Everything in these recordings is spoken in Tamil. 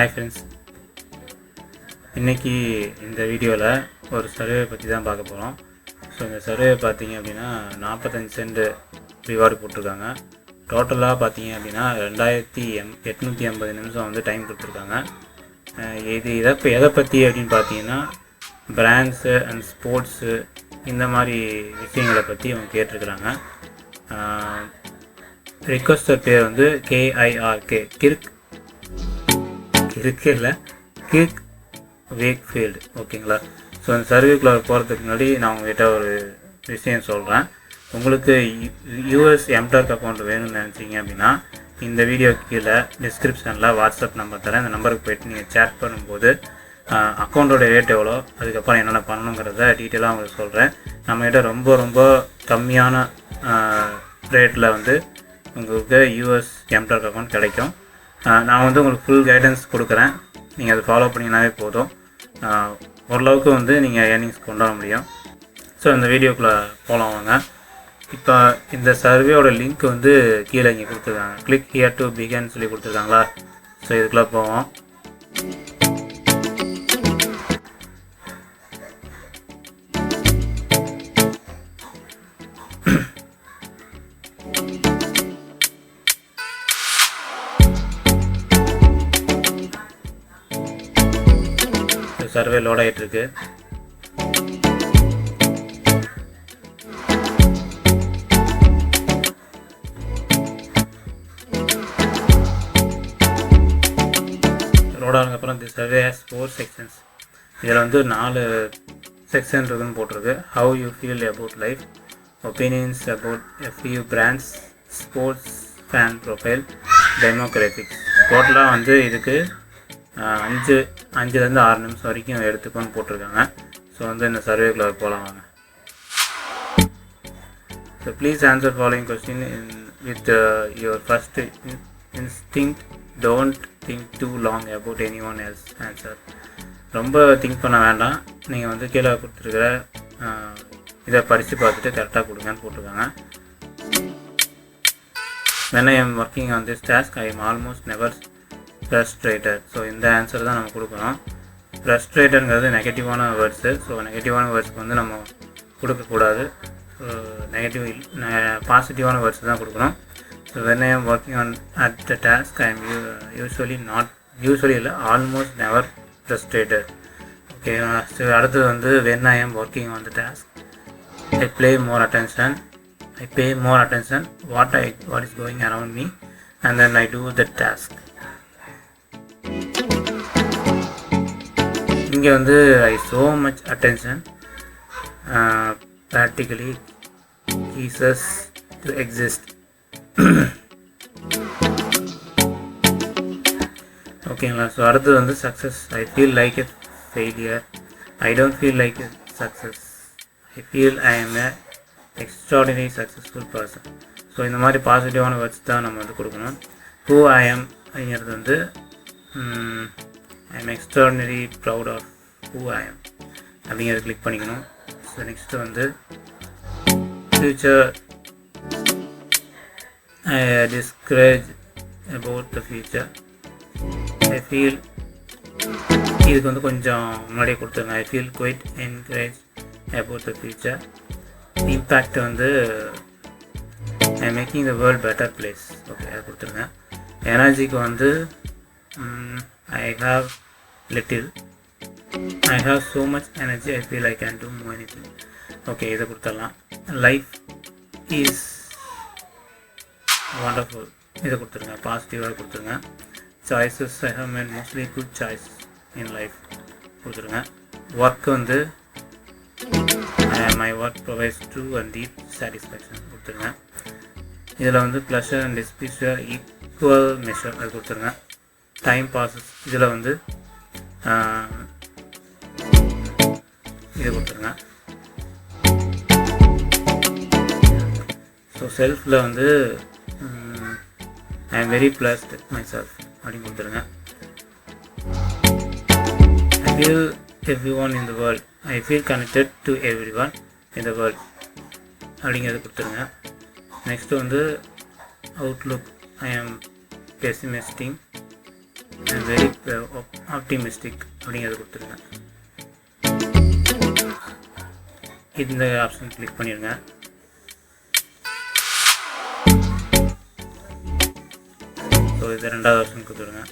ஹாய் ஃப்ரெண்ட்ஸ் இன்றைக்கி இந்த வீடியோவில் ஒரு சர்வே பற்றி தான் பார்க்க போகிறோம் ஸோ இந்த சர்வே பார்த்தீங்க அப்படின்னா நாற்பத்தஞ்சு சென்ட் ரிவார்டு போட்டிருக்காங்க. டோட்டலாக பார்த்தீங்க அப்படின்னா ரெண்டாயிரத்தி எம் எட்நூற்றி ஐம்பது நிமிஷம் வந்து டைம் கொடுத்துருக்காங்க. இது இதை இப்போ எதை பற்றி அப்படின்னு பார்த்தீங்கன்னா பிராண்ட்ஸு அண்ட் ஸ்போர்ட்ஸு இந்த மாதிரி விஷயங்களை பற்றி அவங்க கேட்டிருக்கிறாங்க. ரிக்வஸ்டர் பேர் வந்து கேஐஆர்கே கிர்க் கிறுக்கு இல்லை வேக்ஃபீல்டு ஓகேங்களா ஸோ அந்த சர்வேக்குள்ள போகிறதுக்கு முன்னாடி நான் உங்ககிட்ட ஒரு விஷயம் சொல்கிறேன் உங்களுக்கு யூஎஸ் எம்டாக் அக்கௌண்ட் வேணும்னு நினச்சிங்க அப்படின்னா இந்த வீடியோ கீழே டிஸ்கிரிப்ஷனில் வாட்ஸ்அப் நம்பர் தரேன். இந்த நம்பருக்கு போயிட்டு நீங்கள் சேட் பண்ணும்போது அக்கௌண்ட்டோட ரேட் எவ்வளோ அதுக்கப்புறம் என்னென்ன பண்ணணுங்கிறத டீட்டெயிலாக உங்களுக்கு சொல்கிறேன் நம்மகிட்ட ரொம்ப ரொம்ப கம்மியான ரேட்டில் வந்து உங்களுக்கு யூஎஸ் எம்டாக் அக்கௌண்ட் கிடைக்கும். நான் வந்து உங்களுக்கு ஃபுல் கைடன்ஸ் கொடுக்குறேன். நீங்கள் அதை ஃபாலோ பண்ணிங்கனாவே போதும். ஓரளவுக்கு வந்து நீங்கள் ஏர்னிங்ஸ் கொண்டு வர முடியும். ஸோ இந்த வீடியோக்குள்ளே போகலாம் வாங்க. இப்போ இந்த சர்வேயோட லிங்க் வந்து கீழே இங்கே கொடுத்துருக்காங்க. கிளிக் ஹியர் டு பிகேன்னு சொல்லி கொடுத்துருக்காங்களா? ஸோ இதுக்குள்ளே போவோம். சர்வே லோட் ஆகிட்டு இருக்கு. லோட் ஆனதுக்கப்புறம் இந்த சர்வே ஹேஸ் ஃபோர் செக்ஷன்ஸ் இதில் வந்து நாலு செக்ஷன் இருக்குன்னு போட்டிருக்கு. How you feel about life opinions about few brands sports fan profile demographics டோட்டலாக வந்து இதுக்கு அஞ்சு அஞ்சுலேருந்து ஆறு நிமிஷம் வரைக்கும் எடுத்துக்கோன்னு போட்டிருக்காங்க. ஸோ வந்து இந்த சர்வேக்குள்ள போகலாம் வாங்க. So please answer following question in with your first instinct don't think too long about any one else answer ரொம்ப திங்க் பண்ண வேண்டாம். நீங்கள் வந்து கீழே கொடுத்துருக்கிற இதை படித்து பார்த்துட்டு கரெக்டாக கொடுங்கன்னு போட்டிருக்காங்க. When I am working on this task I am almost never frustrated so இந்த ஆன்சர் தான் நம்ம கொடுக்கணும். ஃப்ரஸ்ட்ரேட்டடுங்கிறது நெகட்டிவான வேர்ட்ஸு ஸோ நெகட்டிவான வேர்ட்ஸ்க்கு வந்து நம்ம கொடுக்கக்கூடாது. ஸோ நெகட்டிவ் பாசிட்டிவான வேர்ட்ஸ் தான் கொடுக்கணும். So when I am working on at the task I am usually not usually இல்லை almost never frustrated okay so அடுத்தது வந்து when I am working on the task I play more attention I pay more attention what I what is going around me and then I do the task இங்கே வந்து I so much attention practically practically to exist ஓகேங்களா ஸோ அடுத்தது வந்து success I feel like a failure I don't feel like a success I feel I am a extraordinary successful person so இந்த மாதிரி பாசிட்டிவான வேர்ட்ஸ் தான் நம்ம வந்து கொடுக்கணும். ஹூ ஐ எம் அப்படிங்கிறது வந்து mm, I am extraordinary proud of who I am அப்படிங்கிறத கிளிக் பண்ணிக்கணும். ஸோ நெக்ஸ்ட்டு வந்து future I discourage about the future I feel இதுக்கு வந்து கொஞ்சம் முன்னாடியே கொடுத்துருங்க. I feel quite encourage about the future impact வந்து I making the world better place okay அதை கொடுத்துருங்க. எனர்ஜிக்கு வந்து I have little I have so much energy I feel I can do more anything. Okay இதை கொடுத்துடலாம். லைஃப் இஸ் வண்டர்ஃபுல் இதை கொடுத்துருங்க பாசிட்டிவாக கொடுத்துருங்க. Choices I have made mostly good choice in life கொடுத்துருங்க. ஒர்க் வந்து my work provides true and deep satisfaction கொடுத்துருங்க. இதில் வந்து pleasure and displeasure equal measure அது கொடுத்துருங்க. டைம் பாசஸ் இதில் வந்து இது கொடுத்துருங்க. ஸோ செல்ஃபில் வந்து I am very blessed myself அப்படின்னு கொடுத்துருங்க. I feel every one in the world I feel connected to every one in the world அப்படிங்கிறத கொடுத்துருங்க. நெக்ஸ்ட்டு வந்து அவுட்லுக் ஐ ஆம் பெசிமிஸ்டிங் வெரி ஆப்டிமிஸ்டிக் அப்படிங்கிறத கொடுத்துருங்க. இந்த ஆப்ஷன் கிளிக் பண்ணிடுங்க ஸோ இது ரெண்டாவது ஆப்ஷன் கொடுத்துருங்க.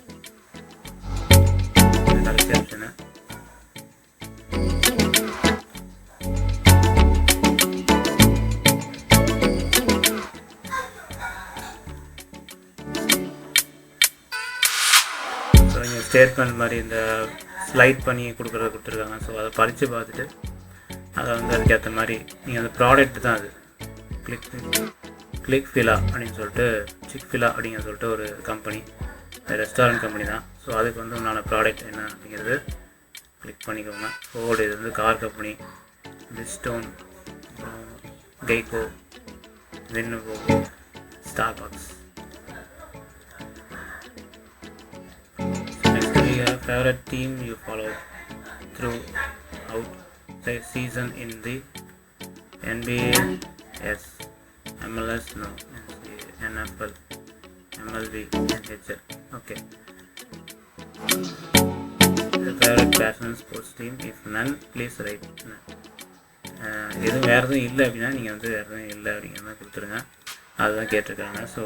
கடைசி ஆப்ஷனை ஸ்டேட்மெண்ட் மாதிரி இந்த ஸ்லைட் பண்ணி கொடுக்குறத கொடுத்துருக்காங்க. ஸோ அதை படித்து பார்த்துட்டு அதை வந்து அதுக்கேற்ற மாதிரி நீங்கள் அந்த ப்ராடக்ட் தான் அது. கிளிக் கிளிக் ஃபிலா அப்படின்னு சொல்லிட்டு சிக் ஃபிலா அப்படிங்கிற சொல்லிட்டு ஒரு கம்பெனி ரெஸ்டாரண்ட் கம்பெனி தான். ஸோ அதுக்கு வந்து உண்டான ப்ராடக்ட் என்ன அப்படிங்கிறது கிளிக் பண்ணிக்கோங்க. ஃபோர்டு இது வந்து கார் கம்பெனி பிஸ்டோன் கெய்கோ வின்னுகோ Starbucks Next we have favorite team you follow throughout the season in the NBA, yes, MLS, no, NCAA, NFL, MLB, NHL. Okay. The favorite passion sports team, if none, please write none. அஹ் எதுவும் வேறு எதுவும் இல்லை அப்படின்னா நீங்கள் வந்து வேறு எதுவும் இல்லை அப்படிங்கிற மாதிரி கொடுத்துருங்க அதுதான் கேட்டிருக்காங்க so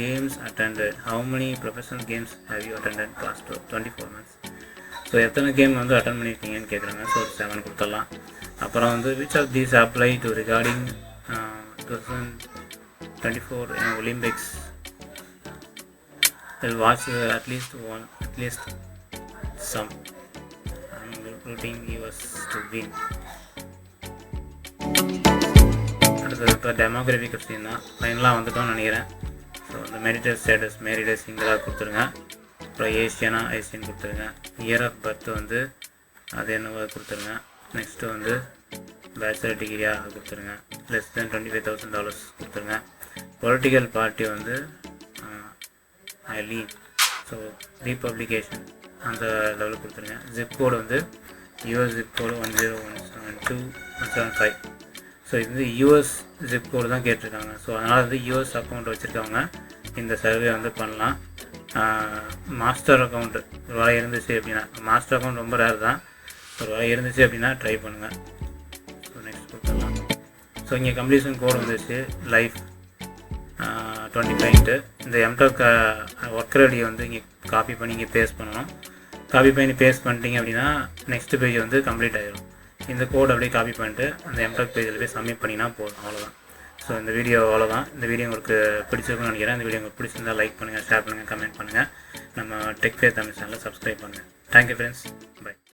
games attended. How many professional games have you attended past twenty four months so எத்தனை கேம் வந்து அட்டன் பண்ணியிருக்கீங்கன்னு கேட்குறாங்க ஸோ ஒரு செவன் கொடுத்துடலாம். அப்புறம் வந்து which of these apply to regarding two thousand twenty four Olympics will watch at least one at least some at least some. I'm US to win. அடுத்தது இப்போ டெமோகிராஃபி கொஸ்டின் தான். ஃபைனலாக வந்துட்டோம்னு நினைக்கிறேன். ஸோ இந்த மெரிட்டல் ஸ்டேட்டஸ் மேரிடே சிங்கிளாக கொடுத்துருங்க. அப்புறம் ஏஷியனா ஏசியன் கொடுத்துருங்க. இயர் ஆஃப் பர்த் வந்து அது என்னவோ கொடுத்துருங்க. நெக்ஸ்ட்டு வந்து பேச்சுலர் டிகிரியாக கொடுத்துருங்க. Less then twenty five thousand dollars கொடுத்துருங்க. பொலிட்டிக்கல் பார்ட்டி வந்து லீன் ஸோ ரீபப்ளிகேஷன் அந்த லெவலில் கொடுத்துருங்க. ஜிப் கோடு வந்து US zip code one zero one seven two one seven five so இது வந்து யூஎஸ் ஜிப் கோடு தான் கேட்டிருக்காங்க. ஸோ அதனால் வந்து யூஎஸ் அக்கௌண்ட் வச்சுருக்கவங்க இந்த சர்வே வந்து பண்ணலாம். மாஸ்டர் அக்கௌண்ட் ஒரு வேலை இருந்துச்சு அப்படின்னா மாஸ்டர் அக்கௌண்ட் ரொம்ப ரேர் தான். ஒரு வேலை இருந்துச்சு அப்படின்னா ட்ரை பண்ணுங்கள் ஸோ நெக்ஸ்ட் கொடுத்துடலாம் ஸோ இங்கே கம்ப்ளீஷன் கோடு வந்துச்சு. லைஃப் டுவெண்ட்டி ஃபைவ்ட்டு இந்த எம்டெக் ஒர்க்கர் ஐடியை வந்து இங்கே காப்பி பண்ணி இங்கே பேஸ்ட் பண்ணணும். காப்பி பண்ணி பேஸ்ட் பண்ணிட்டீங்க அப்படின்னா நெக்ஸ்ட் பேஜ் வந்து கம்ப்ளீட் ஆகிடும் இந்த கோட் அப்படியே காப்பி பண்ணிட்டு அந்த எம்டெக் பேஜில் போய் சப்மிட் பண்ணினா போதும் அவ்வளோதான் ஸோ இந்த வீடியோ அவ்வளோதான் இந்த வீடியோ உங்களுக்கு பிடிச்சிருக்குன்னு நினைக்கிறேன். இந்த வீடியோ உங்களுக்கு பிடிச்சிருந்தா லைக் பண்ணுங்கள் ஷேர் பண்ணுங்கள் கமெண்ட் பண்ணுங்கள் நம்ம டெக் ஃபேர் தமிழ் சேனலில் சப்ஸ்கிரைப் பண்ணுங்கள் தேங்க்யூ ஃப்ரெண்ட்ஸ்